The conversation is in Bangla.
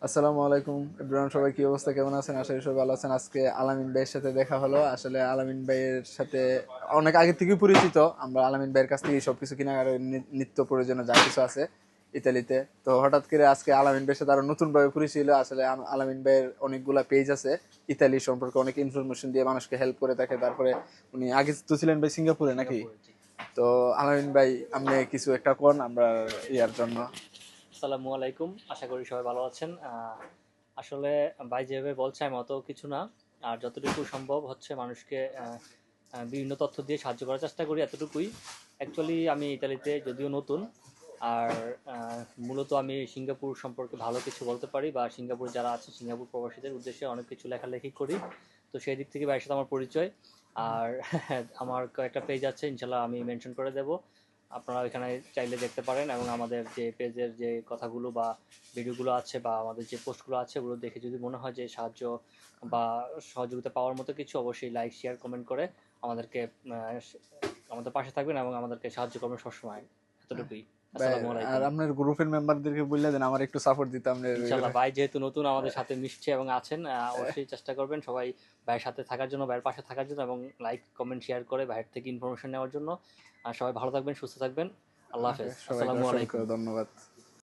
আসসালামু আলাইকুম। ইব্রাহিম সবাই কি অবস্থা? কেমন আছেন? আশা করি সবাই ভালো আছেন। আজকে আলামিন ভাইয়ের সাথে দেখা হলো। আসলে আলামিন ভাইয়ের সাথে অনেক আগে থেকেই পরিচিত। আমরা আলামিন ভাইয়ের কাছ থেকে সবকিছু কেনাকাটা নি- নিত্য প্রয়োজনীয় যা কিছু আছে ইতালিতে। তো হঠাৎ করে আজকে আলামিন ভাইয়ের সাথে আরও নতুন ভাবে পরিচিত আসলে আলামিন ভাইয়ের অনেকগুলা পেজ আছে ইতালি সম্পর্কে অনেক ইনফরমেশন দিয়ে মানুষকে হেল্প করে থাকে। তারপরে উনি আগে তো ছিলেন ভাই সিঙ্গাপুরে নাকি? তো আলামিন ভাই, আপনি কিছু একটা কোন আমরা ইয়ার জন্য। আসসালামু আলাইকুম। আশা করি সবাই ভালো আছেন। আসলে ভাই যেভাবে বলছে, আমি অত কিছু না। আর যতটুকু সম্ভব হচ্ছে মানুষকে বিভিন্ন তথ্য দিয়ে সাহায্য করার চেষ্টা করি এতটুকুই। অ্যাকচুয়ালি আমি ইতালিতে যদিও নতুন, আর মূলত আমি সিঙ্গাপুর সম্পর্কে ভালো কিছু বলতে পারি, বা সিঙ্গাপুর যারা আছে, সিঙ্গাপুর প্রবাসীদের উদ্দেশ্যে অনেক কিছু লেখালেখি করি। তো সেই দিক থেকে ভাইয়ের সাথে আমার পরিচয়। আর আমার কয়েকটা পেজ আছে ইনশাল্লাহ আমি মেনশন করে দেব। আপনারা এখানে চাইলে দেখতে পারেন এবং আমাদের যে পেজের যে কথাগুলো বা ভিডিওগুলো আছে বা আমাদের যে পোস্টগুলো আছে, ওগুলো দেখে যদি মনে হয় যে সাহায্য বা সহযোগিতা পাওয়ার মতো কিছু, অবশ্যই লাইক, শেয়ার, কমেন্ট করে আমাদেরকে আমাদের পাশে থাকবেন এবং আমাদেরকে সাহায্য করবেন সবসময়। এতটুকুই। আর আপনার গ্রুপের মেম্বারদেরকে বললে দেন আমার একটু সাপোর্ট দিতে আপনার ইনশাআল্লাহ ভাই যেহেতু নতুন আমাদের সাথে মিশছে এবং আছেন অবশ্যই চেষ্টা করবেন সবাই ভাইয়ের সাথে থাকার জন্য ভাইয়ের পাশে থাকার জন্য এবং লাইক কমেন্ট শেয়ার করে ভাইয়ের থেকে ইনফরমেশন নেওয়ার জন্য। আর সবাই ভালো থাকবেন সুস্থ থাকবেন। আল্লাহ হাফেজ। সবাইকে আসসালামু আলাইকুম। ধন্যবাদ।